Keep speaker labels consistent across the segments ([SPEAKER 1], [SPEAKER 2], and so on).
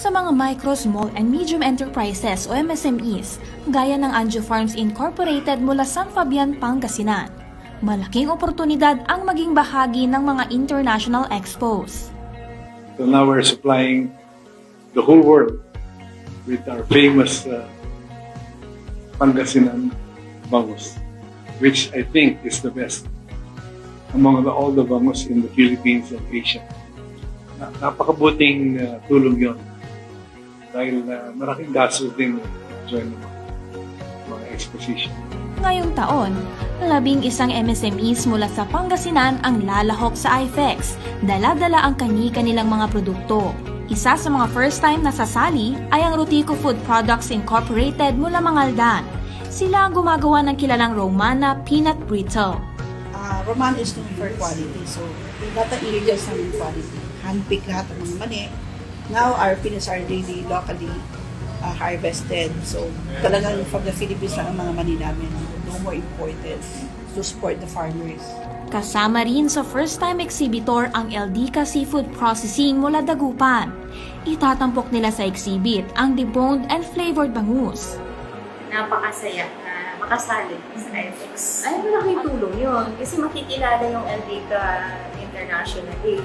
[SPEAKER 1] sa mga micro, small, and medium enterprises o MSMEs, gaya ng Anjo Farms Incorporated mula San Fabian, Pangasinan. Malaking oportunidad ang maging bahagi ng mga international expos.
[SPEAKER 2] So now we're supplying the whole world with our famous uh, Pangasinan bangus, which I think is the best among the, all the bangus in the Philippines and Asia. Na, napakabuting uh, tulong yon dahil uh, malaking gasto din join ng mga, mga exposition.
[SPEAKER 1] Ngayong taon, labing isang MSMEs mula sa Pangasinan ang lalahok sa IFEX. Dala-dala ang kani-kanilang mga produkto. Isa sa mga first time na sasali ay ang Rutico Food Products Incorporated mula Mangaldan. Sila ang gumagawa ng kilalang Romana Peanut Brittle.
[SPEAKER 3] uh, Roman is known for quality. So, lahat ng ingredients namin quality. Handpick lahat ng mga mani. Now, our peanuts are really locally uh, harvested. So, talagang from the Philippines lang ang mga mani namin. No more imported to support the farmers.
[SPEAKER 1] Kasama rin sa first-time exhibitor ang Eldika Seafood Processing mula Dagupan. Itatampok nila sa exhibit ang deboned and flavored bangus.
[SPEAKER 4] napakasaya na makasali sa FX. Ay, malaking tulong yun. Kasi makikilala yung LDCA internationally.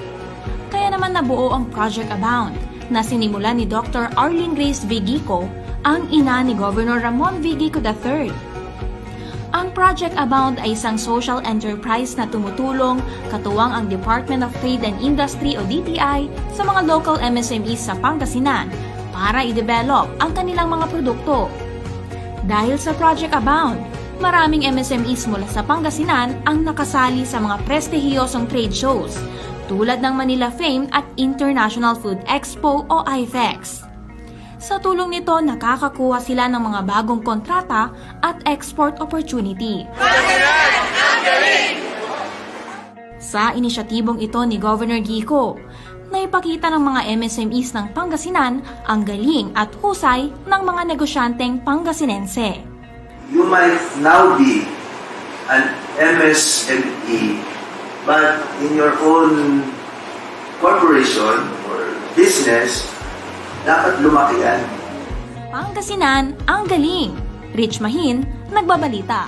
[SPEAKER 1] Kaya naman nabuo ang Project Abound na sinimula ni Dr. Arlene Grace Vigico, ang ina ni Governor Ramon Vigico III. Ang Project Abound ay isang social enterprise na tumutulong katuwang ang Department of Trade and Industry o DTI sa mga local MSMEs sa Pangasinan para i-develop ang kanilang mga produkto. Dahil sa Project Abound, maraming MSMEs mula sa Pangasinan ang nakasali sa mga prestihiyosong trade shows tulad ng Manila Fame at International Food Expo o IFEX. Sa tulong nito, nakakakuha sila ng mga bagong kontrata at export opportunity. Sa inisyatibong ito ni Governor Gico, naipakita ng mga MSMEs ng Pangasinan ang galing at husay ng mga negosyanteng Pangasinense.
[SPEAKER 5] you might now be an MSME, but in your own corporation or business, dapat lumaki yan.
[SPEAKER 1] Pangasinan ang galing. Rich Mahin, nagbabalita.